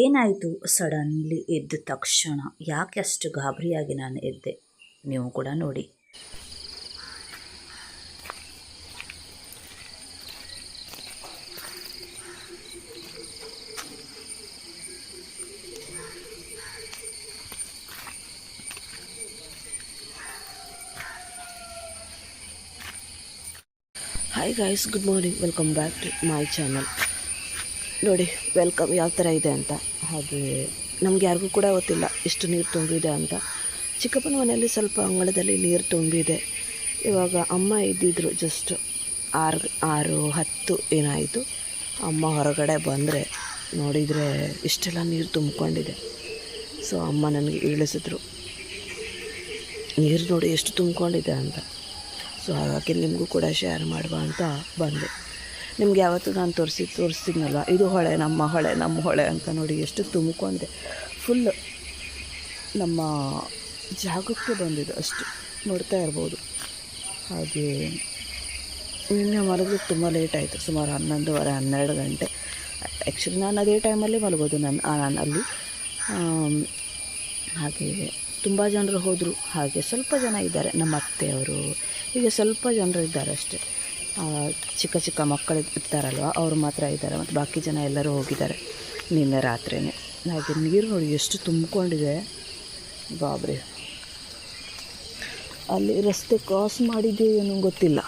ಏನಾಯಿತು ಸಡನ್ಲಿ ಎದ್ದ ತಕ್ಷಣ? ಯಾಕೆ ಅಷ್ಟು ಗಾಬರಿಯಾಗಿ ನಾನು ಎದ್ದೆ? ನೀವು ಕೂಡ ನೋಡಿ. Hi guys good morning welcome back to my channel ನೋಡಿ ವೆಲ್ಕಮ್ ಯಾವ ಥರ ಇದೆ ಅಂತ. ಹಾಗೆ ನಮ್ಗೆ ಯಾರಿಗೂ ಕೂಡ ಗೊತ್ತಿಲ್ಲ ಇಷ್ಟು ನೀರು ತುಂಬಿದೆ ಅಂತ. ಚಿಕ್ಕಪ್ಪನ ಮನೆಯಲ್ಲಿ ಸ್ವಲ್ಪ ಅಂಗಳದಲ್ಲಿ ನೀರು ತುಂಬಿದೆ. ಇವಾಗ ಅಮ್ಮ ಇದ್ದಿದ್ರು ಜಸ್ಟ್ ಆರು ಆರು, ಹತ್ತು ಏನಾಯಿತು. ಅಮ್ಮ ಹೊರಗಡೆ ಬಂದರೆ ನೋಡಿದರೆ ಇಷ್ಟೆಲ್ಲ ನೀರು ತುಂಬಿಕೊಂಡಿದೆ. ಸೊ ಅಮ್ಮ ನನಗೆ ಇಳಿಸಿದ್ರು ನೀರು ನೋಡಿ ಎಷ್ಟು ತುಂಬಿಕೊಂಡಿದೆ ಅಂತ. ಸೊ ಹಾಗಾಗಿ ನಿಮಗೂ ಕೂಡ ಶೇರ್ ಮಾಡುವ ಅಂತ ಬಂದೆ. ನಿಮ್ಗೆ ಯಾವತ್ತು ನಾನು ತೋರಿಸಿ ತೋರಿಸ್ತೀನಲ್ವ? ಇದು ಹೊಳೆ, ನಮ್ಮ ಹೊಳೆ ನಮ್ಮ ಹೊಳೆ ಅಂತ ನೋಡಿ ಎಷ್ಟು ತುಂಬಿಕೊಂಡೆ ಫುಲ್ ನಮ್ಮ ಜಾಗಕ್ಕೆ ಬಂದಿದೆ ಅಷ್ಟು. ನೋಡ್ತಾ ಇರ್ಬೋದು. ಹಾಗೆ ನಿನ್ನೆ ಮಲಗೋದು ತುಂಬ ಲೇಟ್ ಆಯಿತು. ಸುಮಾರು ಹನ್ನೊಂದುವರೆ, ಹನ್ನೆರಡು ಗಂಟೆ. ಆ್ಯಕ್ಚುಲಿ ನಾನು ಅದೇ ಟೈಮಲ್ಲಿ ಮಲಗೋದು ನನ್ನ ನಾನು ಅಲ್ಲಿ. ಹಾಗೆ ತುಂಬ ಜನರು ಹೋದರು. ಹಾಗೆ ಸ್ವಲ್ಪ ಜನ ಇದ್ದಾರೆ. ನಮ್ಮ ಅತ್ತೆಯವರು. ಹೀಗೆ ಸ್ವಲ್ಪ ಜನರು ಇದ್ದಾರೆ ಅಷ್ಟೇ. ಚಿಕ್ಕ ಚಿಕ್ಕ ಮಕ್ಕಳು ಇರ್ತಾರಲ್ವ, ಅವರು ಮಾತ್ರ ಇದ್ದಾರೆ ಮತ್ತು ಬಾಕಿ ಜನ ಎಲ್ಲರೂ ಹೋಗಿದ್ದಾರೆ ನಿನ್ನೆ ರಾತ್ರಿನೇ. ಹಾಗೆ ನೀರು ನೋಡಿ ಎಷ್ಟು ತುಂಬಿಕೊಂಡಿದೆ. ಬಾಬ್ರಿ. ಅಲ್ಲಿ ರಸ್ತೆ ಕ್ರಾಸ್ ಮಾಡಿದ್ಯೋ ಏನೋ ಗೊತ್ತಿಲ್ಲ.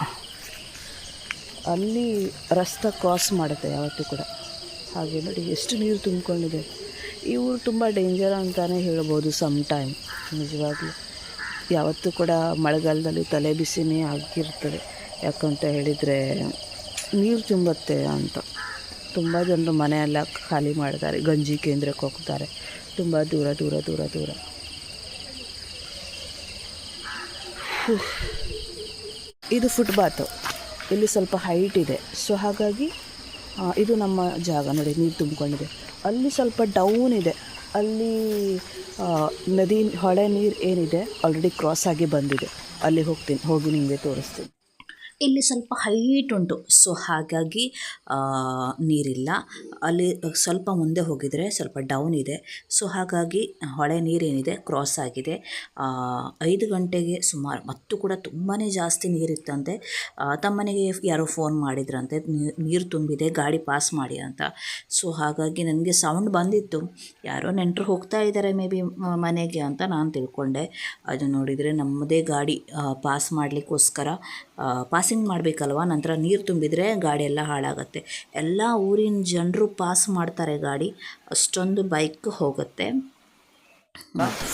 ಅಲ್ಲಿ ರಸ್ತೆ ಕ್ರಾಸ್ ಮಾಡುತ್ತೆ ಯಾವತ್ತೂ ಕೂಡ. ಹಾಗೆ ನೋಡಿ ಎಷ್ಟು ನೀರು ತುಂಬಿಕೊಂಡಿದೆ. ಈ ಊರು ತುಂಬ ಡೇಂಜರ್ ಅಂತಲೇ ಹೇಳ್ಬೋದು ಸಮ್ ಟೈಮ್ ನಿಜವಾಗ್ಲೂ. ಯಾವತ್ತೂ ಕೂಡ ಮಳೆಗಾಲದಲ್ಲಿ ತಲೆ ಬಿಸಿನೇ ಆಗಿರ್ತದೆ. ಯಾಕಂತ ಹೇಳಿದರೆ ನೀರು ತುಂಬತ್ತೆ ಅಂತ. ತುಂಬ ಜನರು ಮನೆಯೆಲ್ಲ ಖಾಲಿ ಮಾಡ್ತಾರೆ, ಗಂಜಿ ಕೇಂದ್ರಕ್ಕೆ ಹೋಗ್ತಾರೆ. ತುಂಬ ದೂರ ದೂರ ದೂರ ದೂರ. ಇದು ಫುಟ್ಪಾತು ಇಲ್ಲಿ ಸ್ವಲ್ಪ ಹೈಟ್ ಇದೆ. ಸೊ ಹಾಗಾಗಿ ಇದು ನಮ್ಮ ಜಾಗ. ನೋಡಿ, ನೀರು ತುಂಬಿಕೊಂಡಿದೆ. ಅಲ್ಲಿ ಸ್ವಲ್ಪ ಡೌನ್ ಇದೆ. ಅಲ್ಲಿ ನದಿ, ಹೊಳೆ ನೀರು ಏನಿದೆ ಆಲ್ರೆಡಿ ಕ್ರಾಸ್ ಆಗಿ ಬಂದಿದೆ. ಅಲ್ಲಿ ಹೋಗ್ತೀನಿ, ಹೋಗಿ ನಿಮಗೆ ತೋರಿಸ್ತೀನಿ. ಇಲ್ಲಿ ಸ್ವಲ್ಪ ಹೈಟ್ ಉಂಟು. ಸೊ ಹಾಗಾಗಿ ನೀರಿಲ್ಲ. ಅಲ್ಲಿ ಸ್ವಲ್ಪ ಮುಂದೆ ಹೋಗಿದರೆ ಸ್ವಲ್ಪ ಡೌನ್ ಇದೆ. ಸೊ ಹಾಗಾಗಿ ಹೊಳೆ ನೀರೇನಿದೆ ಕ್ರಾಸ್ ಆಗಿದೆ. ಐದು ಗಂಟೆಗೆ ಸುಮಾರು, ಮತ್ತು ಕೂಡ ತುಂಬಾ ಜಾಸ್ತಿ ನೀರಿತ್ತಂತೆ. ತಮ್ಮನಿಗೆ ಯಾರೋ ಫೋನ್ ಮಾಡಿದ್ರಂತೆ ನೀರು ತುಂಬಿದೆ, ಗಾಡಿ ಪಾಸ್ ಮಾಡಿ ಅಂತ. ಸೊ ಹಾಗಾಗಿ ನನಗೆ ಸೌಂಡ್ ಬಂದಿತ್ತು. ಯಾರೋ ನೆಂಟರು ಹೋಗ್ತಾ ಇದ್ದಾರೆ ಮೇ ಬಿ ಮನೆಗೆ ಅಂತ ನಾನು ತಿಳ್ಕೊಂಡೆ. ಅದು ನೋಡಿದರೆ ನಮ್ಮದೇ ಗಾಡಿ ಪಾಸ್ ಮಾಡಲಿಕ್ಕೋಸ್ಕರ ಪಾಸಿಂಗ್ ಮಾಡಬೇಕಲ್ವ? ನಂತರ ನೀರು ತುಂಬಿದರೆ ಗಾಡಿ ಎಲ್ಲ ಹಾಳಾಗುತ್ತೆ. ಎಲ್ಲ ಊರಿನ ಜನರು ಪಾಸ್ ಮಾಡ್ತಾರೆ ಗಾಡಿ. ಅಷ್ಟೊಂದು ಬೈಕ್ ಹೋಗುತ್ತೆ.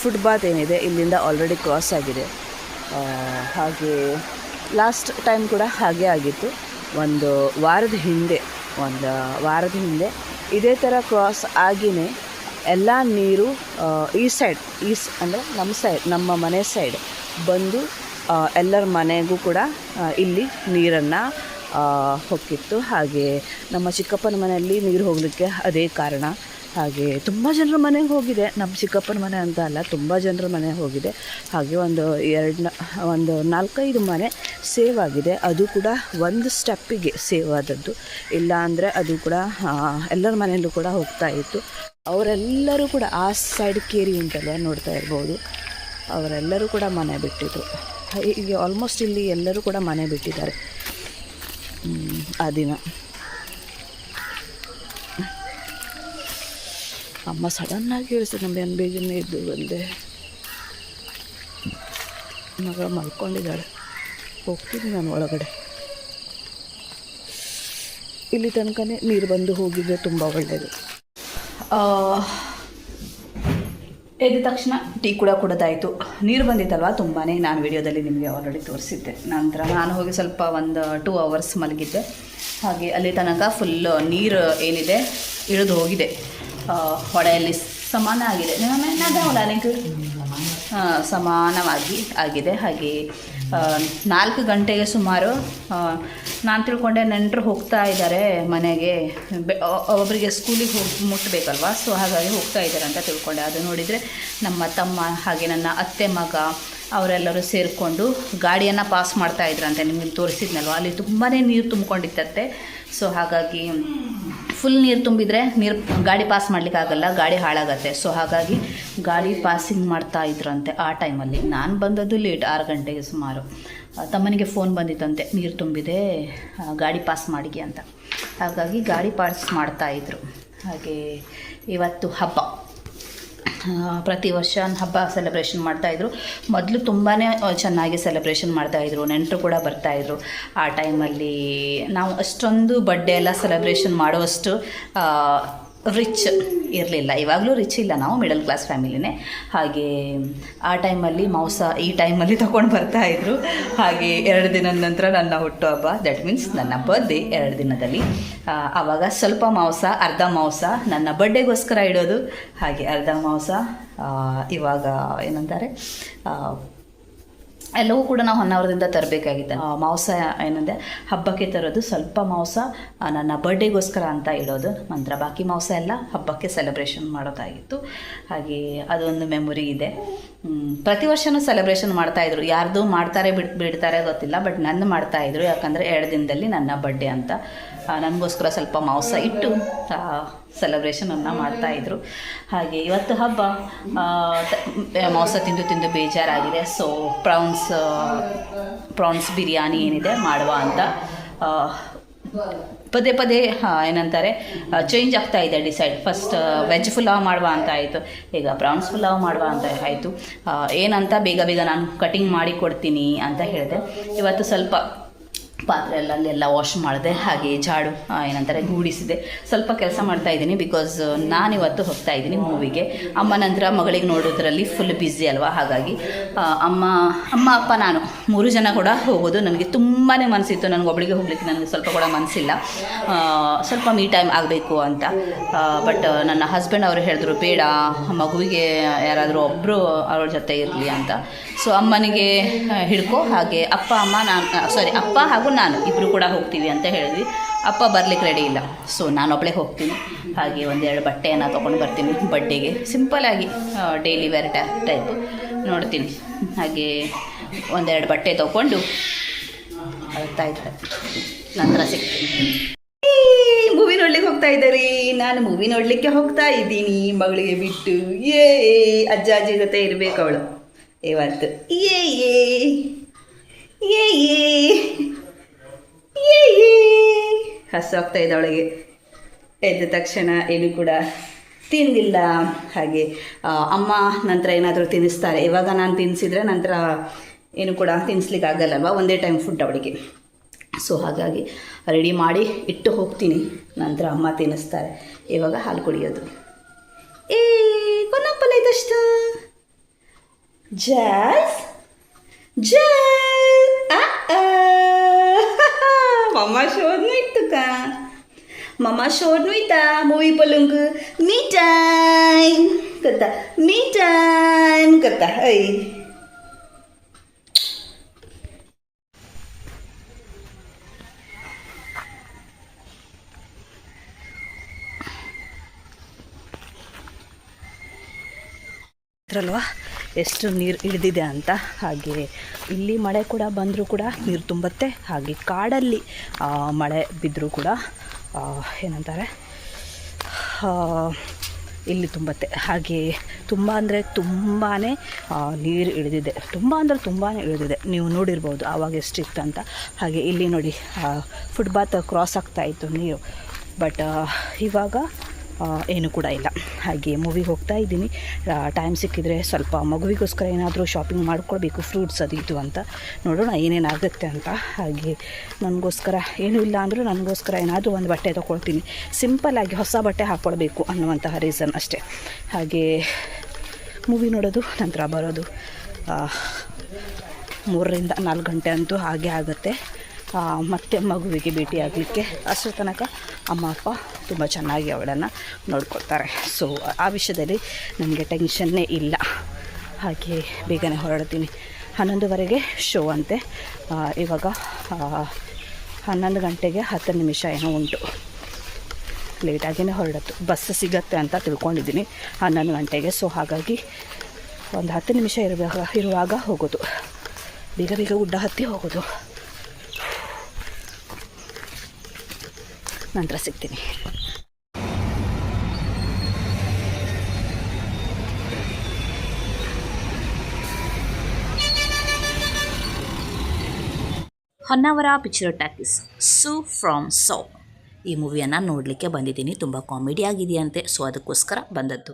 ಫುಟ್ಪಾತ್ ಏನಿದೆ, ಇಲ್ಲಿಂದ ಆಲ್ರೆಡಿ ಕ್ರಾಸ್ ಆಗಿದೆ. ಹಾಗೆ ಲಾಸ್ಟ್ ಟೈಮ್ ಕೂಡ ಹಾಗೆ ಆಗಿತ್ತು. ಒಂದು ವಾರದ ಹಿಂದೆ, ಒಂದು ವಾರದ ಹಿಂದೆ ಇದೇ ಥರ ಕ್ರಾಸ್ ಆಗಿನೇ ಎಲ್ಲ ನೀರು ಈ ಸೈಡ್ ಈ ಸ್ ಅಂದರೆ ನಮ್ಮ ಸೈಡ್ ನಮ್ಮ ಮನೆ ಸೈಡ್ ಬಂದು ಎಲ್ಲರ ಮನೆಗೂ ಕೂಡ ಇಲ್ಲಿ ನೀರನ್ನು ಹೊಕ್ಕಿತ್ತು. ಹಾಗೆ ನಮ್ಮ ಚಿಕ್ಕಪ್ಪನ ಮನೆಯಲ್ಲಿ ನೀರು ಹೋಗಲಿಕ್ಕೆ ಅದೇ ಕಾರಣ. ಹಾಗೆ ತುಂಬ ಜನರ ಮನೆಗೆ ಹೋಗಿದೆ. ನಮ್ಮ ಚಿಕ್ಕಪ್ಪನ ಮನೆ ಅಂತ ಅಲ್ಲ, ತುಂಬ ಜನರ ಮನೆ ಹೋಗಿದೆ. ಹಾಗೆ ಒಂದು ಎರಡು ಒಂದು ನಾಲ್ಕೈದು ಮನೆ ಸೇವ್ ಆಗಿದೆ. ಅದು ಕೂಡ ಒಂದು ಸ್ಟೆಪ್ಪಿಗೆ ಸೇವ್ ಆದದ್ದು. ಇಲ್ಲ ಅಂದರೆ ಅದು ಕೂಡ ಎಲ್ಲರ ಮನೆಯಲ್ಲೂ ಕೂಡ ಹೋಗ್ತಾ ಇತ್ತು. ಅವರೆಲ್ಲರೂ ಕೂಡ ಆ ಸೈಡ್ ಕೇರಿ ಉಂಟಲ್ಲ, ನೋಡ್ತಾ ಇರ್ಬೋದು. ಅವರೆಲ್ಲರೂ ಕೂಡ ಮನೆ ಬಿಟ್ಟಿದ್ರು. ಈಗ ಆಲ್ಮೋಸ್ಟ್ ಇಲ್ಲಿ ಎಲ್ಲರೂ ಕೂಡ ಮನೆ ಬಿಟ್ಟಿದ್ದಾರೆ. ಆ ದಿನ. ಅಮ್ಮ ಸಡನ್ನಾಗಿ ಹೇಳಿದ್ರು ನಮ್ಮ ಏನು ಬೇಗನೆ ಇದ್ದು ಬಂದೆ. ಮಗ ಮಲ್ಕೊಂಡಿದ್ದಾಳೆ. ಹೋಗ್ತೀನಿ ನಾನು ಒಳಗಡೆ. ಇಲ್ಲಿ ತನಕನೇ ನೀರು ಬಂದು ಹೋಗಿದ್ರೆ ತುಂಬ ಒಳ್ಳೆಯದು ಎದ್ದ ತಕ್ಷಣ ಟೀ ಕೂಡ ಕುಡ್ದಾಯಿತು. ನೀರು ಬಂದಿತ್ತಲ್ವ? ತುಂಬಾ ನಾನು ವಿಡಿಯೋದಲ್ಲಿ ನಿಮಗೆ ಆಲ್ರೆಡಿ ತೋರಿಸಿದ್ದೆ. ನಂತರ ನಾನು ಹೋಗಿ ಸ್ವಲ್ಪ ಒಂದು ಟೂ ಅವರ್ಸ್ ಮಲಗಿದ್ದೆ. ಹಾಗೆ ಅಲ್ಲಿ ತನಕ ಫುಲ್ ನೀರು ಏನಿದೆ ಇಳಿದು ಹೋಗಿದೆ. ಹೊಡೆಯಲ್ಲಿ ಸಮಾನ ಆಗಿದೆ. ನನಗೆ ಸಮಾನವಾಗಿ ಆಗಿದೆ. ಹಾಗೆ ನಾಲ್ಕು ಗಂಟೆಗೆ ಸುಮಾರು ನಾನು ತಿಳ್ಕೊಂಡೆ ನೆಂಟರು ಹೋಗ್ತಾ ಇದ್ದಾರೆ ಮನೆಗೆ. ಬೆ- ಒಬ್ಬರಿಗೆ ಸ್ಕೂಲಿಗೆ ಹೋಗಿ ಮುಟ್ಟಬೇಕಲ್ವಾ ಸೊ ಹಾಗಾಗಿ ಹೋಗ್ತಾ ಇದ್ದಾರೆ ಅಂತ ತಿಳ್ಕೊಂಡೆ. ಅದು ನೋಡಿದರೆ ನಮ್ಮ ತಮ್ಮ ಹಾಗೆ ನನ್ನ ಅತ್ತೆ ಮಗ ಅವರೆಲ್ಲರೂ ಸೇರಿಕೊಂಡು ಗಾಡಿಯನ್ನು ಪಾಸ್ ಮಾಡ್ತಾ ಇದ್ರಂತೆ. ನಿಮಗೆ ತೋರಿಸಿದ್ನಲ್ವ? ಅಲ್ಲಿ ತುಂಬಾ ನೀರು ತುಂಬಿಕೊಂಡಿತ್ತಂತೆ. ಸೊ ಹಾಗಾಗಿ ಫುಲ್ ನೀರು ತುಂಬಿದರೆ ನೀರು ಗಾಡಿ ಪಾಸ್ ಮಾಡ್ಲಿಕ್ಕೆ ಆಗಲ್ಲ, ಗಾಡಿ ಹಾಳಾಗತ್ತೆ. ಸೊ ಹಾಗಾಗಿ ಗಾಡಿ ಪಾಸಿಂಗ್ ಮಾಡ್ತಾ ಇದ್ರಂತೆ ಆ ಟೈಮಲ್ಲಿ ನಾನು ಬಂದದ್ದು ಲೇಟ್ ಆರು ಗಂಟೆಗೆ ಸುಮಾರು. ತಮ್ಮನಿಗೆ ಫೋನ್ ಬಂದಿತ್ತಂತೆ, ನೀರು ತುಂಬಿದೆ ಗಾಡಿ ಪಾಸ್ ಮಾಡಿಗೆ ಅಂತ. ಹಾಗಾಗಿ ಗಾಡಿ ಪಾಸ್ ಮಾಡ್ತಾ ಇದ್ರು. ಹಾಗೆ ಇವತ್ತು ಹಬ್ಬ. ಪ್ರತಿ ವರ್ಷ ಹಬ್ಬ ಸೆಲೆಬ್ರೇಷನ್ ಮಾಡ್ತಾಯಿದ್ರು ಮೊದಲು ತುಂಬಾ ಚೆನ್ನಾಗಿ ಸೆಲೆಬ್ರೇಷನ್ ಮಾಡ್ತಾಯಿದ್ರು ನೆಂಟರು ಕೂಡ ಬರ್ತಾಯಿದ್ರು ಆ ಟೈಮಲ್ಲಿ ನಾವು ಅಷ್ಟೊಂದು ಬರ್ಡೇ ಎಲ್ಲ ಸೆಲೆಬ್ರೇಷನ್ ಮಾಡುವಷ್ಟು ರಿಚ್ ಇರಲಿಲ್ಲ. ಇವಾಗಲೂ ರಿಚ್ ಇಲ್ಲ ನಾವು ಮಿಡಲ್ ಕ್ಲಾಸ್ ಫ್ಯಾಮಿಲಿನೇ ಹಾಗೆ, ಆ ಟೈಮಲ್ಲಿ ಮಾಂಸ, ಈ ಟೈಮಲ್ಲಿ ತೊಗೊಂಡು ಬರ್ತಾಯಿದ್ರು ಹಾಗೆ ಎರಡು ದಿನದ ನಂತರ ನನ್ನ ಹುಟ್ಟುಹಬ್ಬ. ದಟ್ ಮೀನ್ಸ್ ನನ್ನ ಬರ್ಡೇ ಎರಡು ದಿನದಲ್ಲಿ. ಆವಾಗ ಸ್ವಲ್ಪ ಮಾಂಸ, ಅರ್ಧ ಮಾಂಸ, ನನ್ನ ಬರ್ಡೇಗೋಸ್ಕರ ಇಡೋದು. ಹಾಗೆ ಅರ್ಧ ಮಾಂಸ ಇವಾಗ ಏನಂತಾರೆ ಎಲ್ಲವೂ ಕೂಡ ನಾವು ಹೊನ್ನಾವರದಿಂದ ತರಬೇಕಾಗಿತ್ತು ಮಾಂಸ ಏನಂದರೆ ಹಬ್ಬಕ್ಕೆ ತರೋದು ಸ್ವಲ್ಪ ಮಾಂಸ ನನ್ನ ಬರ್ಡೇಗೋಸ್ಕರ ಅಂತ ಇಡೋದು ನಂತರ ಬಾಕಿ ಮಾಂಸ ಎಲ್ಲ ಹಬ್ಬಕ್ಕೆ ಸೆಲೆಬ್ರೇಷನ್ ಮಾಡೋದಾಗಿತ್ತು. ಹಾಗೆ ಅದೊಂದು ಮೆಮೊರಿ ಇದೆ. ಪ್ರತಿ ವರ್ಷನೂ ಸೆಲೆಬ್ರೇಷನ್ ಮಾಡ್ತಾಯಿದ್ರು ಯಾರ್ದು ಮಾಡ್ತಾರೆ ಬಿಡ್, ಬಿಡ್ತಾರೆ ಗೊತ್ತಿಲ್ಲ ಬಟ್ ನನ್ನ ಮಾಡ್ತಾಯಿದ್ರು ಯಾಕಂದರೆ ಎರಡು ದಿನದಲ್ಲಿ ನನ್ನ ಬರ್ಡೇ ಅಂತ. ನನಗೋಸ್ಕರ ಸ್ವಲ್ಪ ಮಾಂಸ ಇಟ್ಟು ಸೆಲೆಬ್ರೇಷನನ್ನು ಮಾಡ್ತಾಯಿದ್ರು ಹಾಗೆ ಇವತ್ತು ಹಬ್ಬ ಮಾಂಸ ತಿಂದು ತಿಂದು ಬೇಜಾರಾಗಿದೆ. ಸೊ ಪ್ರೌನ್ಸ್ ಪ್ರಾನ್ಸ್ ಬಿರಿಯಾನಿ ಏನಿದೆ ಮಾಡುವ ಅಂತ ಪದೇ ಪದೇ ಏನಂತಾರೆ ಚೇಂಜ್ ಆಗ್ತಾ ಇದೆ ಡಿಸೈಡ್ ಫಸ್ಟ್ ವೆಜ್ ಪುಲಾವ್ ಮಾಡುವ ಅಂತ ಆಯಿತು. ಈಗ ಪ್ರಾನ್ಸ್ ಪುಲಾವ್ ಮಾಡುವ ಅಂತ ಆಯಿತು. ಏನಂತ ಬೇಗ ಬೇಗ ನಾನು ಕಟಿಂಗ್ ಮಾಡಿ ಕೊಡ್ತೀನಿ ಅಂತ ಹೇಳಿದೆ. ಇವತ್ತು ಸ್ವಲ್ಪ ಪಾತ್ರೆ ಅಲ್ಲೆಲ್ಲ ವಾಶ್ ಮಾಡಿದೆ, ಹಾಗೆ ಜಾಡು ಏನಂತಾರೆ, ಗೂಡಿಸಿದೆ. ಸ್ವಲ್ಪ ಕೆಲಸ ಮಾಡ್ತಾ ಇದ್ದೀನಿ ಬಿಕಾಸ್ ನಾನಿವತ್ತು ಹೋಗ್ತಾ ಇದ್ದೀನಿ ಮೂವಿಗೆ ಅಮ್ಮ ನಂತರ ಮಗಳಿಗೆ ನೋಡೋದ್ರಲ್ಲಿ ಫುಲ್ ಬ್ಯುಸಿ ಅಲ್ವಾ? ಹಾಗಾಗಿ ಅಮ್ಮ ಅಮ್ಮ, ಅಪ್ಪ, ನಾನು ಮೂರು ಜನ ಕೂಡ ಹೋಗೋದು. ನನಗೆ ತುಂಬಾ ಮನಸ್ಸಿತ್ತು ನನಗೆ ಒಬ್ಬಳಿಗೆ ಹೋಗ್ಲಿಕ್ಕೆ ನನಗೆ ಸ್ವಲ್ಪ ಕೂಡ ಮನಸ್ಸಿಲ್ಲ ಸ್ವಲ್ಪ ಮೀ ಟೈಮ್ ಆಗಬೇಕು ಅಂತ. ಬಟ್ ನನ್ನ ಹಸ್ಬೆಂಡ್ ಅವರು ಹೇಳಿದ್ರು, ಬೇಡ, ಮಗುವಿಗೆ ಯಾರಾದರೂ ಒಬ್ಬರು ಅವ್ರ ಜೊತೆ ಇರಲಿ ಅಂತ. ಸೊ ಅಮ್ಮನಿಗೆ ಹಿಡ್ಕೊ. ಹಾಗೆ ಅಪ್ಪ, ಅಮ್ಮ, ನಾನು ಸಾರಿ ಅಪ್ಪ ಹಾಗೂ ನಾನು ಇಬ್ಬರು ಕೂಡ ಹೋಗ್ತೀವಿ ಅಂತ ಹೇಳಿದ್ವಿ. ಅಪ್ಪ ಬರ್ಲಿಕ್ಕೆ ರೆಡಿ ಇಲ್ಲ. ಸೊ ನಾನೊಬ್ಬಳೇ ಹೋಗ್ತೀನಿ. ಹಾಗೆ ಒಂದೆರಡು ಬಟ್ಟೆಯನ್ನು ತೊಗೊಂಡು ಬರ್ತೀನಿ ಬಡ್ಡೆಗೆ. ಸಿಂಪಲಾಗಿ ಡೈಲಿ ವೇರ್ ಟೈಪ್ ನೋಡ್ತೀನಿ. ಹಾಗೆ ಒಂದೆರಡು ಬಟ್ಟೆ ತೊಗೊಂಡು ಇದ್ದಾರೆ ನಂತರ ಸಿಗ್ತೀನಿ. ಮೂವಿ ನೋಡ್ಲಿಕ್ಕೆ ಹೋಗ್ತಾ ಇದ್ದಾರೆ? ನಾನು ಮೂವಿ ನೋಡ್ಲಿಕ್ಕೆ ಹೋಗ್ತಾ ಇದ್ದೀನಿ. ಮಗಳಿಗೆ ಬಿಟ್ಟು. ಏ, ಅಜ್ಜ, ಅಜ್ಜಿ ಜೊತೆ ಇರಬೇಕು ಅವಳು. ಇವತ್ತು ಏ. ಏ ಏ. ಹಸು ಆಗ್ತಾ ಇದೆ ಅವಳಿಗೆ. ಎದ್ದ ತಕ್ಷಣ ಏನು ಕೂಡ ತಿಂದಿಲ್ಲ. ಹಾಗೆ ಅಮ್ಮ ನಂತರ ಏನಾದರೂ ತಿನ್ನಿಸ್ತಾರೆ. ಇವಾಗ ನಾನು ತಿನ್ನಿಸಿದ್ರೆ ನಂತರ ಏನು ಕೂಡ ತಿನ್ನಿಸ್ಲಿಕ್ಕೆ ಆಗಲ್ಲಲ್ವ? ಒಂದೇ ಟೈಮ್ ಫುಡ್ ಅವಳಿಗೆ. ಸೊ ಹಾಗಾಗಿ ರೆಡಿ ಮಾಡಿ ಇಟ್ಟು ಹೋಗ್ತೀನಿ. ನಂತರ ಅಮ್ಮ ತಿನ್ನಿಸ್ತಾರೆ. ಇವಾಗ ಹಾಲು ಕುಡಿಯೋದು. ಏ ಕೊನಪ್ಪಲ್ಲ ಇದಷ್ಟು? ಜಾಸ್ ಜಾಸ್! ಮಮ್ಮ ಶೋಧನು ಇತ್ತು ಕಾ ಮಮ್ಮ ಶೋಧನು ಇತ್ತಾ ಮೂವಿ ಪಲುಂಗ್ ಮೀ ಟೈಮ್ ಕತ್ತ ಮೀ ಟೈಮ್ ಕತ್ತ ಐ ಅಲ್ವಾ ಎಷ್ಟು ನೀರು ಇಳಿದಿದೆ ಅಂತ ಹಾಗೆ ಇಲ್ಲಿ ಮಳೆ ಕೂಡ ಬಂದರೂ ಕೂಡ ನೀರು ತುಂಬತ್ತೆ. ಹಾಗೆ ಕಾಡಲ್ಲಿ ಮಳೆ ಬಿದ್ದರೂ ಕೂಡ ಏನಂತಾರೆ ಇಲ್ಲಿ ತುಂಬತ್ತೆ. ಹಾಗೆ ತುಂಬ ಅಂದರೆ ತುಂಬಾ ನೀರು ಇಳಿದಿದೆ ತುಂಬ ಅಂದರೆ ತುಂಬಾ ಇಳಿದಿದೆ ನೀವು ನೋಡಿರ್ಬೋದು ಆವಾಗ ಎಷ್ಟಿತ್ತು ಅಂತ. ಹಾಗೆ ಇಲ್ಲಿ ನೋಡಿ ಫುಟ್ಪಾತ್ ಕ್ರಾಸ್ ಆಗ್ತಾ ಇತ್ತು ನೀರು. ಬಟ್ ಇವಾಗ ಏನು ಕೂಡ ಇಲ್ಲ. ಹಾಗೆ ಮೂವಿಗೆ ಹೋಗ್ತಾ ಇದ್ದೀನಿ. ಟೈಮ್ ಸಿಕ್ಕಿದರೆ ಸ್ವಲ್ಪ ಮಗುವಿಗೋಸ್ಕರ ಏನಾದರೂ ಶಾಪಿಂಗ್ ಮಾಡ್ಕೊಳ್ಬೇಕು ಫ್ರೂಟ್ಸ್ ಅದು ಇದು ಅಂತ. ನೋಡೋಣ ಏನೇನಾಗುತ್ತೆ ಅಂತ. ಹಾಗೆ ನನಗೋಸ್ಕರ ಏನೂ ಇಲ್ಲ ಅಂದರೂ ನನಗೋಸ್ಕರ ಏನಾದರೂ ಒಂದು ಬಟ್ಟೆ ತೊಗೊಳ್ತೀನಿ. ಸಿಂಪಲ್ಲಾಗಿ ಹೊಸ ಬಟ್ಟೆ ಹಾಕ್ಕೊಳ್ಬೇಕು ಅನ್ನುವಂತಹ ರೀಸನ್ ಅಷ್ಟೇ. ಹಾಗೆ ಮೂವಿ ನೋಡೋದು, ನಂತರ ಬರೋದು ಮೂರರಿಂದ ನಾಲ್ಕು ಗಂಟೆ ಅಂತೂ ಹಾಗೆ ಆಗುತ್ತೆ. ಮತ್ತೆ ಮಗುವಿಗೆ ಭೇಟಿ ಆಗಲಿಕ್ಕೆ ಅಷ್ಟರ ತನಕ ಅಮ್ಮ, ಅಪ್ಪ ತುಂಬ ಚೆನ್ನಾಗಿ ಅವಳನ್ನು ನೋಡ್ಕೊಳ್ತಾರೆ. ಸೊ ಆ ವಿಷಯದಲ್ಲಿ ನನಗೆ ಟೆನ್ಷನ್ನೇ ಇಲ್ಲ. ಹಾಗೆ ಬೇಗನೆ ಹೊರಡ್ತೀನಿ. ಹನ್ನೊಂದುವರೆಗೆ ಶೋ ಅಂತೆ. ಇವಾಗ ಹನ್ನೊಂದು ಗಂಟೆಗೆ ಹತ್ತು ನಿಮಿಷ ಏನೋ ಉಂಟು. ಲೇಟಾಗಿಯೇ ಹೊರಡತ್ತು. ಬಸ್ ಸಿಗತ್ತೆ ಅಂತ ತಿಳ್ಕೊಂಡಿದ್ದೀನಿ ಹನ್ನೊಂದು ಗಂಟೆಗೆ. ಸೊ ಹಾಗಾಗಿ ಒಂದು ಹತ್ತು ನಿಮಿಷ ಇರಬೇಕು ಇರುವಾಗ ಹೋಗೋದು. ಬೇಗ ಬೇಗ ಗುಡ್ಡ ಹತ್ತಿ ಹೋಗೋದು. ನಂತರ ಸಿಗ್ತೀನಿ. Honnavar picture talkies Su from So ಈ ಮೂವಿಯನ್ನು ನೋಡಲಿಕ್ಕೆ ಬಂದಿದ್ದೀನಿ. ತುಂಬ ಕಾಮಿಡಿ ಆಗಿದೆಯಂತೆ. ಸೊ ಅದಕ್ಕೋಸ್ಕರ ಬಂದದ್ದು.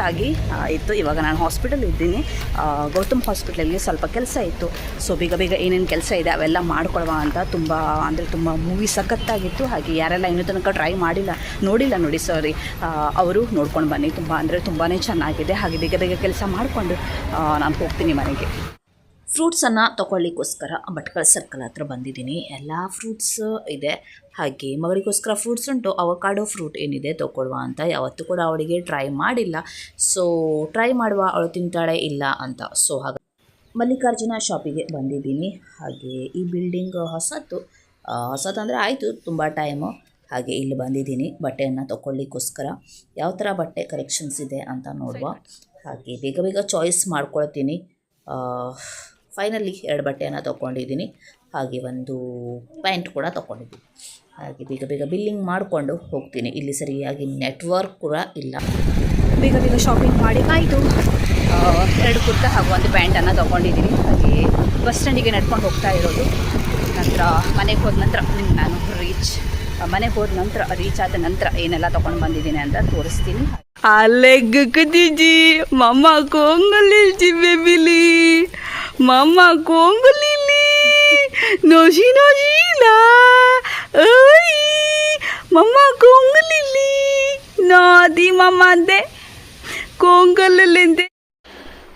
ಆ, ಇತ್ತು. ಇವಾಗ ನಾನು ಹಾಸ್ಪಿಟಲ್ ಇದ್ದೀನಿ. ಗೌತಮ್ ಹಾಸ್ಪಿಟಲಲ್ಲಿ ಸ್ವಲ್ಪ ಕೆಲಸ ಇತ್ತು. ಸೊ ಬೇಗ ಬೇಗ ಏನೇನು ಕೆಲಸ ಇದೆ ಅವೆಲ್ಲ ಮಾಡ್ಕೊಳ್ವ ಅಂತ ತುಂಬ ಅಂದರೆ ತುಂಬ ಮೂವಿ ಸಖತ್ತಾಗಿತ್ತು. ಹಾಗೆ ಯಾರೆಲ್ಲ ಇನ್ನೂ ತನಕ ಟ್ರೈ ಮಾಡಿಲ್ಲ ನೋಡಿಲ್ಲ ನೋಡಿ ಸಾರಿ ಅವರು ನೋಡ್ಕೊಂಡು ಬನ್ನಿ. ತುಂಬ ಅಂದರೆ ತುಂಬಾ ಚೆನ್ನಾಗಿದೆ. ಹಾಗೆ ಬೇಗ ಬೇಗ ಕೆಲಸ ಮಾಡಿಕೊಂಡು ನಾನು ಹೋಗ್ತೀನಿ ಮನೆಗೆ. ಫ್ರೂಟ್ಸನ್ನು ತೊಗೊಳ್ಳಿಕ್ಕೋಸ್ಕರ ಭಟ್ಕಳ ಸರ್ಕಲ್ ಹತ್ರ ಬಂದಿದ್ದೀನಿ. ಎಲ್ಲ ಫ್ರೂಟ್ಸ್ ಇದೆ. ಹಾಗೆ ಮಗಳಿಗೋಸ್ಕರ ಫ್ರೂಟ್ಸ್ ಉಂಟು. ಅವಕಾಡೋ ಫ್ರೂಟ್ ಏನಿದೆ ತೊಗೊಳ್ಳುವ ಅಂತ ಯಾವತ್ತೂ ಕೂಡ ಅವಳಿಗೆ ಟ್ರೈ ಮಾಡಿಲ್ಲ. ಸೊ ಟ್ರೈ ಮಾಡುವ ಅವಳು ತಿಂತಾಳೆ ಇಲ್ಲ ಅಂತ. ಸೊ ಹಾಗೆ ಮಲ್ಲಿಕಾರ್ಜುನ ಶಾಪಿಗೆ ಬಂದಿದ್ದೀನಿ. ಹಾಗೆ ಈ ಬಿಲ್ಡಿಂಗ್ ಹೊಸತು ಹೊಸದಂದರೆ ಆಯಿತು ತುಂಬ ಟೈಮು ಹಾಗೆ ಇಲ್ಲಿ ಬಂದಿದ್ದೀನಿ. ಬಟ್ಟೆಯನ್ನು ತೊಗೊಳ್ಳಿಕ್ಕೋಸ್ಕರ. ಯಾವ ಥರ ಬಟ್ಟೆ ಕರೆಕ್ಷನ್ಸ್ ಇದೆ ಅಂತ ನೋಡುವ. ಹಾಗೆ ಬೇಗ ಬೇಗ ಚಾಯ್ಸ್ ಮಾಡ್ಕೊಳ್ತೀನಿ. ಫೈನಲಿ ಎರಡು ಬಟ್ಟೆಯನ್ನು ತೊಗೊಂಡಿದ್ದೀನಿ. ಹಾಗೆ ಒಂದು ಪ್ಯಾಂಟ್ ಕೂಡ ತೊಗೊಂಡಿದ್ದೀನಿ. ಹಾಗೆ ಬೇಗ ಬೇಗ ಬಿಲ್ಲಿಂಗ್ ಮಾಡಿಕೊಂಡು ಹೋಗ್ತೀನಿ. ಇಲ್ಲಿ ಸರಿಯಾಗಿ ನೆಟ್ವರ್ಕ್ ಕೂಡ ಇಲ್ಲ. ಬೇಗ ಬೇಗ ಶಾಪಿಂಗ್ ಮಾಡಿ. ಆಯಿತು. ಎರಡು ಕುರ್ತಾ ಹಾಗೂ ಒಂದು ಪ್ಯಾಂಟನ್ನು ತೊಗೊಂಡಿದ್ದೀನಿ. ಹಾಗೆ ಬಸ್ ಸ್ಟ್ಯಾಂಡಿಗೆ ನಡ್ಕೊಂಡು ಹೋಗ್ತಾ ಇರೋದು. ನಂತರ ಮನೆಗೆ ಹೋದ ನಂತರ ನಾನು ರೀಚ್ ಮನೆಗೆ ಹೋದ ನಂತರ ರೀಚ್ ಆದ ನಂತರ ಏನೆಲ್ಲ ತೊಗೊಂಡು ಬಂದಿದ್ದೀನಿ ಅಂತ ತೋರಿಸ್ತೀನಿ. Aleg ಮಮ್ಮ mama kongolili bebili, mama kongolili, noji noji la, oi, mama nadi mama ಅಂದೆ kongolilinde.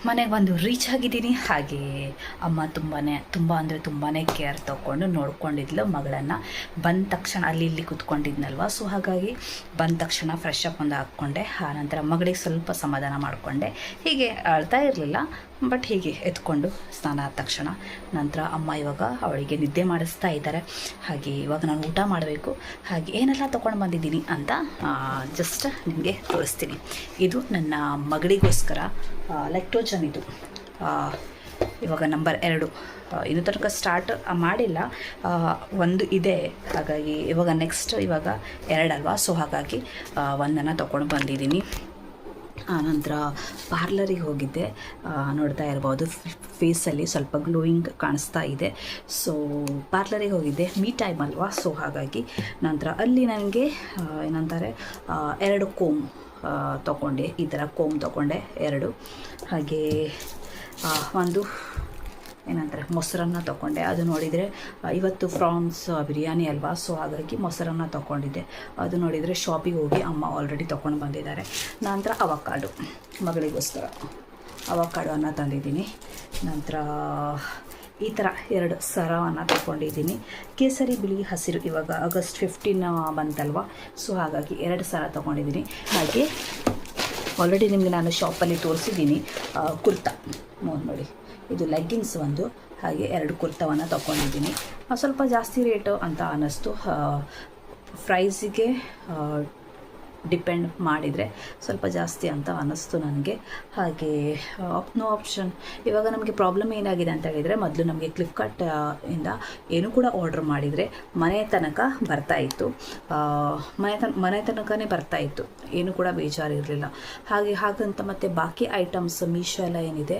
ಮನೆಗೆ ಬಂದು ರೀಚ್ ಆಗಿದ್ದೀನಿ. ಹಾಗೆ ಅಮ್ಮ ತುಂಬಾ ತುಂಬ ಅಂದರೆ ತುಂಬಾ ಕೇರ್ ತೊಗೊಂಡು ನೋಡ್ಕೊಂಡಿದ್ಲು ಮಗಳನ್ನು. ಬಂದ ತಕ್ಷಣ ಅಲ್ಲಿ ಇಲ್ಲಿ ಕುತ್ಕೊಂಡಿದ್ನಲ್ವ? ಸೊ ಹಾಗಾಗಿ ಬಂದ ತಕ್ಷಣ ಫ್ರೆಶ್ ಅಪ್ ಒಂದು ಹಾಕ್ಕೊಂಡೆ. ಆನಂತರ ಮಗಳಿಗೆ ಸ್ವಲ್ಪ ಸಮಾಧಾನ ಮಾಡಿಕೊಂಡೆ. ಹೀಗೆ ಅಳ್ತಾ ಇರಲಿಲ್ಲ. ಬಟ್ ಹೀಗೆ ಎತ್ಕೊಂಡು ಸ್ನಾನ ಆದ ತಕ್ಷಣ ನಂತರ ಅಮ್ಮ ಇವಾಗ ಅವಳಿಗೆ ನಿದ್ದೆ ಮಾಡಿಸ್ತಾ ಇದ್ದಾರೆ. ಹಾಗೆ ಇವಾಗ ನಾನು ಊಟ ಮಾಡಬೇಕು. ಹಾಗೆ ಏನೆಲ್ಲ ತೊಗೊಂಡು ಬಂದಿದ್ದೀನಿ ಅಂತ ಜಸ್ಟ್ ನಿಮಗೆ ತೋರಿಸ್ತೀನಿ. ಇದು ನನ್ನ ಮಗಳಿಗೋಸ್ಕರ ಲೆಕ್ಟೋಜನ್ ಇದು. ಇವಾಗ ನಂಬರ್ ಎರಡು. ಇನ್ನೂ ತನಕ ಸ್ಟಾರ್ಟ್ ಮಾಡಿಲ್ಲ. ಒಂದು ಇದೆ. ಹಾಗಾಗಿ ಇವಾಗ ನೆಕ್ಸ್ಟ್ ಇವಾಗ ಎರಡಲ್ವಾ? ಸೊ ಹಾಗಾಗಿ ಒಂದನ್ನು ತೊಗೊಂಡು ಬಂದಿದ್ದೀನಿ. ಆನಂತರ ಪಾರ್ಲರಿಗೆ ಹೋಗಿದ್ದೆ. ನೋಡ್ತಾ ಇರ್ಬೋದು. ಫೇಸಲ್ಲಿ ಸ್ವಲ್ಪ ಗ್ಲೋಯಿಂಗ್ ಕಾಣಿಸ್ತಾ ಇದೆ. ಸೊ ಪಾರ್ಲರಿಗೆ ಹೋಗಿದ್ದೆ. ಮೀ ಟೈಮ್ ಅಲ್ವಾ? ಸೊ ಹಾಗಾಗಿ ನಂತರ ಅಲ್ಲಿ ನನಗೆ ಏನಂತಾರೆ ಎರಡು ಕೋಮ್ ತಗೊಂಡೆ. ಈ ಥರ ಕೋಮ್ ತಗೊಂಡೆ. ಎರಡು. ಹಾಗೆ ಒಂದು ಏನಂತಾರೆ, ಮೊಸರನ್ನ ತಗೊಂಡೆ. ಅದು ನೋಡಿದರೆ ಇವತ್ತು ಫ್ರಾನ್ಸ್ ಬಿರಿಯಾನಿ ಅಲ್ವಾ? ಸೊ ಹಾಗಾಗಿ ಮೊಸರನ್ನ ತಗೊಂಡಿದ್ದೆ. ಅದು ನೋಡಿದರೆ ಶಾಪಿಗೆ ಹೋಗಿ ಅಮ್ಮ ಆಲ್ರೆಡಿ ತೊಗೊಂಡು ಬಂದಿದ್ದಾರೆ. ನಂತರ ಅವಕಾಡು. ಮಗಳಿಗೋಸ್ಕರ ಅವಕಾಡೋವನ್ನು ತಂದಿದ್ದೀನಿ. ನಂತರ, ಈ ಥರ ಎರಡು ಸರವನ್ನು ತಗೊಂಡಿದ್ದೀನಿ. ಕೇಸರಿ, ಬಿಳಿ ಹಸಿರು ಇವಾಗ ಆಗಸ್ಟ್ ಫಿಫ್ಟೀನ್ ಬಂತಲ್ವಾ? ಸೊ ಹಾಗಾಗಿ ಎರಡು ಸರ ತೊಗೊಂಡಿದ್ದೀನಿ. ಹಾಗೆ ಆಲ್ರೆಡಿ ನಿಮಗೆ ನಾನು ಶಾಪಲ್ಲಿ ತೋರಿಸಿದ್ದೀನಿ ಕುರ್ತಾ. ನೋಡಿ. ಇದು ಲೆಗ್ಗಿಂಗ್ಸ್ ಒಂದು. ಹಾಗೆ ಎರಡು ಕುರ್ತವನ್ನು ತೊಗೊಂಡಿದ್ದೀನಿ ಸ್ವಲ್ಪ ಜಾಸ್ತಿ ರೇಟು ಅಂತ ಅನ್ನಿಸ್ತು. ಪ್ರೈಸಿಗೆ ಡಿಪೆಂಡ್ ಮಾಡಿದರೆ ಸ್ವಲ್ಪ ಜಾಸ್ತಿ ಅಂತ ಅನ್ನಿಸ್ತು ನನಗೆ. ಹಾಗೆ ನೋ ಆಪ್ಷನ್ ಇವಾಗ ನಮಗೆ ಪ್ರಾಬ್ಲಮ್ ಏನಾಗಿದೆ ಅಂತ ಹೇಳಿದರೆ, ಮೊದಲು ನಮಗೆ ಫ್ಲಿಪ್ಕಾರ್ಟ್ ಇಂದ ಏನು ಕೂಡ ಆರ್ಡ್ರ್ ಮಾಡಿದರೆ ಮನೆ ತನಕ ಬರ್ತಾ ಇತ್ತು. ಮನೆ ತನ, ಮನೆ ತನಕನೇ ಬರ್ತಾ ಇತ್ತು. ಏನು ಕೂಡ ಬೇಜಾರಿರಲಿಲ್ಲ. ಹಾಗೆ, ಹಾಗಂತ ಮತ್ತು ಬಾಕಿ ಐಟಮ್ಸ್ ಮೀಶೋ ಎಲ್ಲ ಏನಿದೆ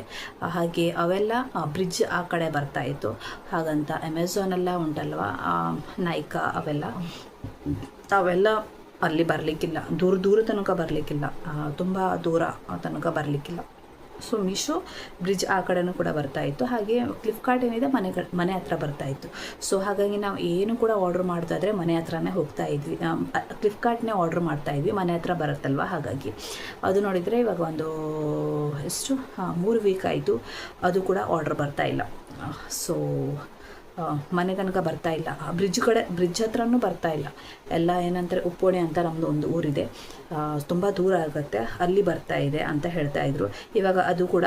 ಹಾಗೆ ಅವೆಲ್ಲ ಬ್ರಿಡ್ಜ್ ಆ ಕಡೆ ಬರ್ತಾ ಇತ್ತು. ಹಾಗಂತ ಅಮೆಝಾನೆಲ್ಲ ಉಂಟಲ್ವ ನೈಕಾ ಅವೆಲ್ಲ. ಅವೆಲ್ಲ ಅಲ್ಲಿ ಬರಲಿಕ್ಕಿಲ್ಲ. ದೂರ ದೂರ ತನಕ ಬರಲಿಕ್ಕಿಲ್ಲ. ತುಂಬ ದೂರ ತನಕ ಬರಲಿಕ್ಕಿಲ್ಲ. ಸೊ ಮೀಶೋ ಬ್ರಿಡ್ಜ್ ಆ ಕಡೆನೂ ಕೂಡ ಬರ್ತಾ ಇತ್ತು. ಹಾಗೆ ಫ್ಲಿಪ್ಕಾರ್ಟ್ ಏನಿದೆ, ಮನೆ ಮನೆ ಹತ್ರ ಬರ್ತಾ ಇತ್ತು. ಸೊ ಹಾಗಾಗಿ ನಾವು ಏನು ಕೂಡ ಆರ್ಡ್ರ್ ಮಾಡ್ತಾ ಇದ್ರೆ ಮನೆ ಹತ್ರನೇ ಹೋಗ್ತಾ ಇದ್ವಿ. ಫ್ಲಿಪ್ಕಾರ್ಟ್ನೇ ಆರ್ಡ್ರ್ ಮಾಡ್ತಾ ಇದ್ವಿ. ಮನೆ ಹತ್ರ ಬರುತ್ತಲ್ವ? ಹಾಗಾಗಿ. ಅದು ನೋಡಿದರೆ ಇವಾಗ ಒಂದು ಎಷ್ಟು? ಮೂರು ವೀಕ್ ಆಯಿತು. ಅದು ಕೂಡ ಆರ್ಡ್ರ್ ಬರ್ತಾ ಇಲ್ಲ. ಸೊ ಮನೆ ತನಕ ಬರ್ತಾ ಇಲ್ಲ. ಆ ಬ್ರಿಡ್ಜ್ ಕಡೆ ಬ್ರಿಡ್ಜ್ ಹತ್ರನೂ ಬರ್ತಾ ಇಲ್ಲ. ಎಲ್ಲ ಏನಂತಾರೆ ಉಪ್ಪೋಣೆ ಅಂತ ನಮ್ಮದು ಒಂದು ಊರಿದೆ. ತುಂಬ ದೂರ ಆಗುತ್ತೆ. ಅಲ್ಲಿ ಬರ್ತಾ ಇದೆ ಅಂತ ಹೇಳ್ತಾ ಇದ್ರು. ಇವಾಗ ಅದು ಕೂಡ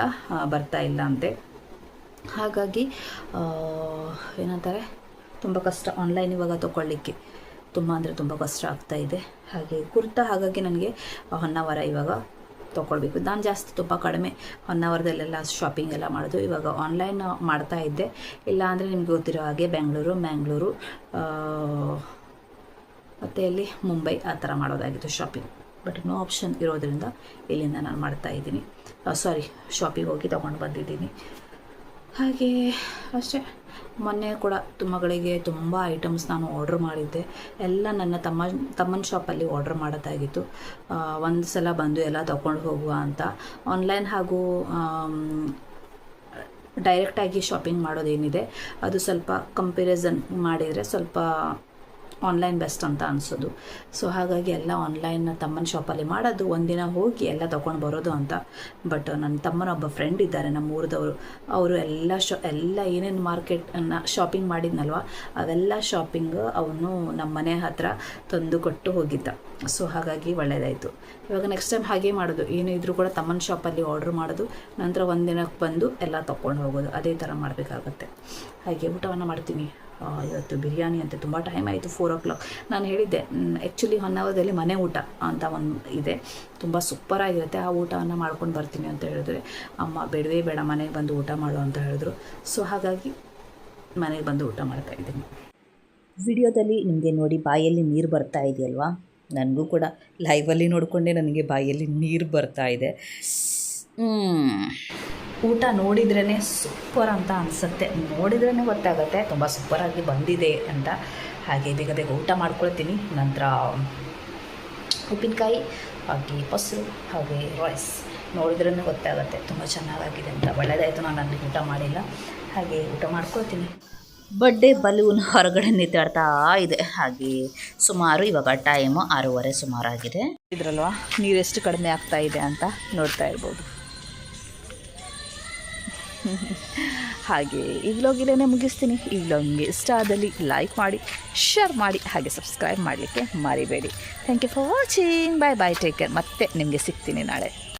ಬರ್ತಾ ಇಲ್ಲ ಅಂತೆ. ಹಾಗಾಗಿ ಏನಂತಾರೆ, ತುಂಬ ಕಷ್ಟ. ಆನ್ಲೈನ್ ಇವಾಗ ತೊಗೊಳ್ಳಿಕ್ಕೆ ತುಂಬ ಅಂದರೆ ತುಂಬ ಕಷ್ಟ ಆಗ್ತಾ ಇದೆ. ಹಾಗೆ ಕುರ್ತಾ ಹಾಗಾಗಿ ನನಗೆ ಹೊನ್ನಾವರ ಇವಾಗ ತೊಗೊಳ್ಬೇಕು. ನಾನು ಜಾಸ್ತಿ ತುಂಬ ಕಡಿಮೆ ಒನ್ ಅವರ್ದಲ್ಲೆಲ್ಲ ಶಾಪಿಂಗ್ ಎಲ್ಲ ಮಾಡೋದು. ಇವಾಗ ಆನ್ಲೈನ್ ಮಾಡ್ತಾ ಇದ್ದೆ. ಇಲ್ಲ ಅಂದರೆ ನಿಮ್ಗೆ ಗೊತ್ತಿರೋ ಹಾಗೆ ಬೆಂಗಳೂರು ಮ್ಯಾಂಗ್ಳೂರು ಮತ್ತು ಇಲ್ಲಿ ಮುಂಬೈ ಆ ಥರ ಮಾಡೋದಾಗಿತ್ತು ಶಾಪಿಂಗ್ ಬಟ್ ನೋ ಆಪ್ಷನ್ ಇರೋದ್ರಿಂದ ಇಲ್ಲಿಂದ ನಾನು ಮಾಡ್ತಾ ಇದ್ದೀನಿ. ಸಾರಿ ಶಾಪಿಗೆ ಹೋಗಿ ತೊಗೊಂಡು ಬಂದಿದ್ದೀನಿ. ಹಾಗೆ ಅಷ್ಟೇ. ಮೊನ್ನೆ ಕೂಡ ಮಗಳಿಗೆ ತುಂಬ ಐಟಮ್ಸ್ ನಾನು ಆರ್ಡ್ರ್ ಮಾಡಿದ್ದೆ. ಎಲ್ಲ ನನ್ನ ತಮ್ಮ, ತಮ್ಮನ ಶಾಪಲ್ಲಿ ಆರ್ಡ್ರ್ ಮಾಡೋದಾಗಿತ್ತು ಒಂದು ಸಲ ಬಂದು ಎಲ್ಲ ತೊಗೊಂಡು ಹೋಗುವ ಅಂತ. ಆನ್ಲೈನ್ ಹಾಗೂ ಡೈರೆಕ್ಟಾಗಿ ಶಾಪಿಂಗ್ ಮಾಡೋದೇನಿದೆ. ಅದು ಸ್ವಲ್ಪ ಕಂಪ್ಯಾರಿಸನ್ ಮಾಡಿದರೆ ಸ್ವಲ್ಪ ಆನ್ಲೈನ್ ಬೆಸ್ಟ್ ಅಂತ ಅನಿಸೋದು. ಸೊ ಹಾಗಾಗಿ ಎಲ್ಲ ಆನ್ಲೈನ್ ತಮ್ಮನ ಶಾಪಲ್ಲಿ ಮಾಡೋದು, ಒಂದಿನ ಹೋಗಿ ಎಲ್ಲ ತೊಗೊಂಡು ಬರೋದು ಅಂತ. ಬಟ್ ನನ್ನ ತಮ್ಮನ ಒಬ್ಬ ಫ್ರೆಂಡ್ ಇದ್ದಾರೆ ನಮ್ಮ ಊರದವರು ಅವರು ಎಲ್ಲ ಶಾ ಎಲ್ಲ ಏನೇನು ಮಾರ್ಕೆಟನ್ನು ಶಾಪಿಂಗ್ ಮಾಡಿದ್ನಲ್ವ, ಅವೆಲ್ಲ ಶಾಪಿಂಗ್ ಅವನು ನಮ್ಮ ಮನೆ ಹತ್ರ ತಂದು ಕೊಟ್ಟು ಹೋಗಿದ್ದ. ಸೊ ಹಾಗಾಗಿ ಒಳ್ಳೆಯದಾಯಿತು ಇವಾಗ ನೆಕ್ಸ್ಟ್ ಟೈಮ್ ಹಾಗೆ ಮಾಡೋದು. ಏನು ಇದ್ರೂ ಕೂಡ ತಮ್ಮನ ಶಾಪಲ್ಲಿ ಆರ್ಡ್ರ್ ಮಾಡೋದು, ನಂತರ ಒಂದಿನಕ್ಕೆ ಬಂದು ಎಲ್ಲ ತೊಗೊಂಡು ಹೋಗೋದು. ಅದೇ ಥರ ಮಾಡಬೇಕಾಗತ್ತೆ. ಹಾಗೆ ಊಟವನ್ನು ಮಾಡ್ತೀನಿ. ಇವತ್ತು ಬಿರಿಯಾನಿ ಅಂತ ತುಂಬ ಟೈಮ್ ಆಯಿತು ಫೋರ್ ಓ ಕ್ಲಾಕ್ ನಾನು ಹೇಳಿದ್ದೆ ಆ್ಯಕ್ಚುಲಿ ಹೊನ್ನಾವರದಲ್ಲಿ ಮನೆ ಊಟ ಅಂತ ಒಂದು ಇದೆ. ತುಂಬ ಸೂಪರಾಗಿರುತ್ತೆ ಆ ಊಟವನ್ನು ಮಾಡ್ಕೊಂಡು ಬರ್ತೀನಿ ಅಂತ ಹೇಳಿದ್ರೆ. ಅಮ್ಮ ಬೇಡವೇ ಬೇಡ ಮನೆಗೆ ಬಂದು ಊಟ ಮಾಡು ಅಂತ ಹೇಳಿದ್ರು. ಸೊ ಹಾಗಾಗಿ ಮನೆಗೆ ಬಂದು ಊಟ ಮಾಡ್ತಾ ಇದ್ದೀನಿ. ವಿಡಿಯೋದಲ್ಲಿ ನಿಮಗೆ ನೋಡಿ ಬಾಯಲ್ಲಿ ನೀರು ಬರ್ತಾ ಇದೆಯಲ್ವಾ? ನನಗೂ ಕೂಡ ಲೈವಲ್ಲಿ ನೋಡಿಕೊಂಡೆ ನನಗೆ ಬಾಯಲ್ಲಿ ನೀರು ಬರ್ತಾ ಇದೆ. ಊಟ ನೋಡಿದ್ರೇ ಸೂಪರ್ ಅಂತ ಅನಿಸುತ್ತೆ. ನೋಡಿದ್ರೇ ಗೊತ್ತಾಗುತ್ತೆ ತುಂಬ ಸೂಪರಾಗಿ ಬಂದಿದೆ ಅಂತ. ಹಾಗೆ ಬೇಗ ಬೇಗ ಊಟ ಮಾಡ್ಕೊಳ್ತೀನಿ. ನಂತರ ಉಪ್ಪಿನಕಾಯಿ ಹಾಗೆ ಮೊಸರು ಹಾಗೆ ರೈಸ್ ನೋಡಿದ್ರೇ ಗೊತ್ತಾಗುತ್ತೆ. ತುಂಬ ಚೆನ್ನಾಗಾಗಿದೆ ಅಂತ. ಒಳ್ಳೆಯದಾಯಿತು ನಾನು ಅಲ್ಲಿ ಊಟ ಮಾಡಿಲ್ಲ. ಹಾಗೆ ಊಟ ಮಾಡ್ಕೊಳ್ತೀನಿ. ಬಡ್ಡೆ ಬಲೂನ್ ಹೊರಗಡೆ ನಿಂತಾಡ್ತಾ ಇದೆ. ಹಾಗೆ ಸುಮಾರು ಇವಾಗ ಟೈಮು ಆರೂವರೆ ಸುಮಾರಾಗಿದೆ. ಇದ್ರಲ್ವಾ? ಎಷ್ಟು ಕಡಿಮೆ ಆಗ್ತಾ ಇದೆ ಅಂತ ನೋಡ್ತಾ ಇರ್ಬೋದು. ಹಾಗೆ ಈ ವ್ಲಾಗ್ ಇಲ್ಲೇ ಮುಗಿಸ್ತೀನಿ. ಈ ವ್ಲಾಗ್ ನಿಮಗೆ ಇಷ್ಟ ಆದಲ್ಲಿ ಲೈಕ್ ಮಾಡಿ ಶೇರ್ ಮಾಡಿ, ಹಾಗೆ ಸಬ್ಸ್ಕ್ರೈಬ್ ಮಾಡಲಿಕ್ಕೆ ಮರಿಬೇಡಿ. Thank you for watching bye bye take care ಮತ್ತೆ ನಿಮಗೆ ಸಿಗ್ತೀನಿ ನಾಳೆ.